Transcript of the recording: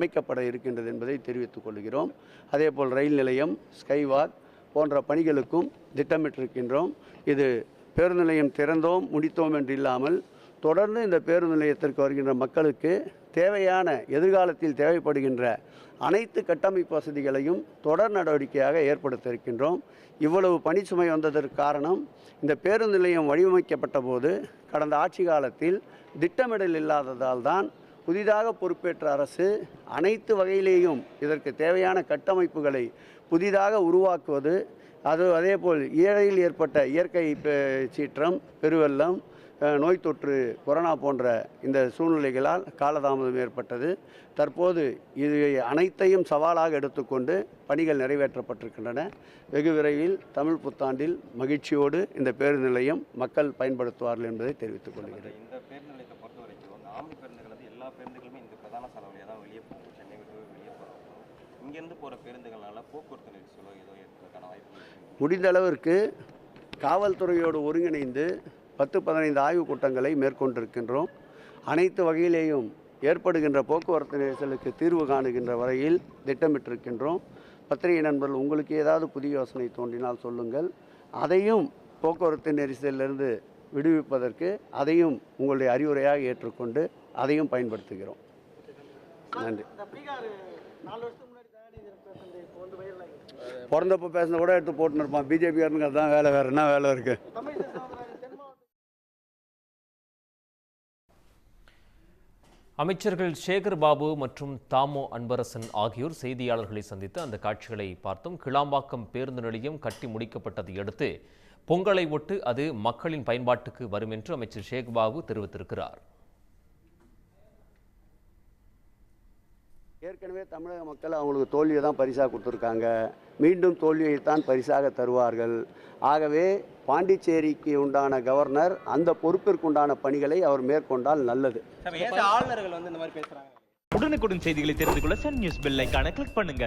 அமைக்கப்பட இருக்கின்றது என்பதை தெரிவித்துக் கொள்கிறோம். அதேபோல் ரயில் நிலையம் ஸ்கைவாக் போன்ற பணிகளுக்கும் திட்டமிட்டிருக்கின்றோம். இது பேருந்து நிலையம் திறந்தோம் முடித்தோம் என்று இல்லாமல் தொடர்ந்து இந்த பேருந்து நிலையத்திற்கு வருகின்ற மக்களுக்கு தேவையான எதிர்காலத்தில் தேவைப்படுகின்ற அனைத்து கட்டமைப்பு வசதிகளையும் தொடர் நடவடிக்கையாக ஏற்படுத்த இருக்கின்றோம் இவ்வளவு பணிச்சுமை வந்ததற்கு காரணம் இந்த பேருந்து நிலையம் வடிவமைக்கப்பட்ட போது கடந்த ஆட்சி காலத்தில் திட்டமிடல் இல்லாததால் தான் புதிதாக பொறுப்பேற்ற அரசு அனைத்து வகையிலேயும் இதற்கு தேவையான கட்டமைப்புகளை புதிதாக உருவாக்குவது அது அதேபோல் ஏழையில் ஏற்பட்ட இயற்கை சீற்றம் பெருவெள்ளம் நோய் தொற்று கொரோனா போன்ற இந்த சூழ்நிலைகளால் காலதாமதம் ஏற்பட்டது. தற்போது இது அனைத்தையும் சவாலாக எடுத்துக்கொண்டு பணிகள் நிறைவேற்றப்பட்டிருக்கின்றன. வெகு விரைவில் தமிழ் புத்தாண்டில் மகிழ்ச்சியோடு இந்த பேருந்து நிலையம் மக்கள் பயன்படுத்துவார்கள் என்பதை தெரிவித்துக் கொள்கிறேன் இந்த பேருந்து நிலையத்தை பொறுத்த வரைக்கும் இந்த ஆம்னி பேருந்துகள் வந்து எல்லா பேருந்துகளுமே இந்த பிரதான சாலை வழியாக தான் வெளியே போகும். சென்னை விட்டு வெளியே போகிறோம் இங்கேருந்து போகிற பேருந்துகள்னால போக்குவரத்து நெரிசலோ ஏதோ ஏற்பதற்கான வாய்ப்பு முடிந்த அளவிற்கு காவல்துறையோடு ஒருங்கிணைந்து பத்து பதினைந்து ஆய்வுக் கூட்டங்களை மேற்கொண்டிருக்கின்றோம். அனைத்து வகையிலேயும் ஏற்படுகின்ற போக்குவரத்து நெரிசலுக்கு தீர்வு காணுகின்ற வரையில் திட்டமிட்டிருக்கின்றோம். பத்திரிகை நண்பர்கள் உங்களுக்கு ஏதாவது புதிய யோசனை தோன்றினால் சொல்லுங்கள். அதையும் போக்குவரத்து நெரிசலிலிருந்து விடுவிப்பதற்கு அதையும் உங்களுடைய அறிவுரையாக ஏற்றுக்கொண்டு அதையும் பயன்படுத்துகிறோம். நன்றி. பிறந்தப்போ பேசின கூட எடுத்து போட்டுன்னு இருப்பான். பிஜேபிக்காரனுக்கு அதுதான் வேலை வேறு. என்ன வேலை இருக்குது மாவட்ட அமைச்சர்கள் சேகர் பாபு மற்றும் தாமோ அன்பரசன் ஆகியோர் செய்தியாளர்களை சந்தித்து அந்த காட்சிகளை பார்த்தோம். கிளாம்பாக்கம் பேருந்து நிலையம் கட்டி முடிக்கப்பட்டதை அடுத்து பொங்கலை ஒட்டு அது மக்களின் பயன்பாட்டுக்கு வரும் என்று அமைச்சர் ஷேக் பாபு தெரிவித்திருக்கிறார். ஏற்கனவே தமிழக மக்கள் அவங்களுக்கு தோல்வியை தான் பரிசாக கொடுத்துருக்காங்க. மீண்டும் தோல்வியைத்தான் பரிசாக தருவார்கள். ஆகவே பாண்டிச்சேரிக்கு உண்டான கவர்னர் அந்த பொறுப்பிற்கு உண்டான பணிகளை அவர் மேற்கொண்டால் நல்லது. ஆளுநர்கள் வந்து இந்த மாதிரி பேசுகிறாங்க உடனுக்குடன் செய்திகளை தெரிந்து கொள்ள சன் நியூஸ் பெல் ஐகானை கிளிக் பண்ணுங்க.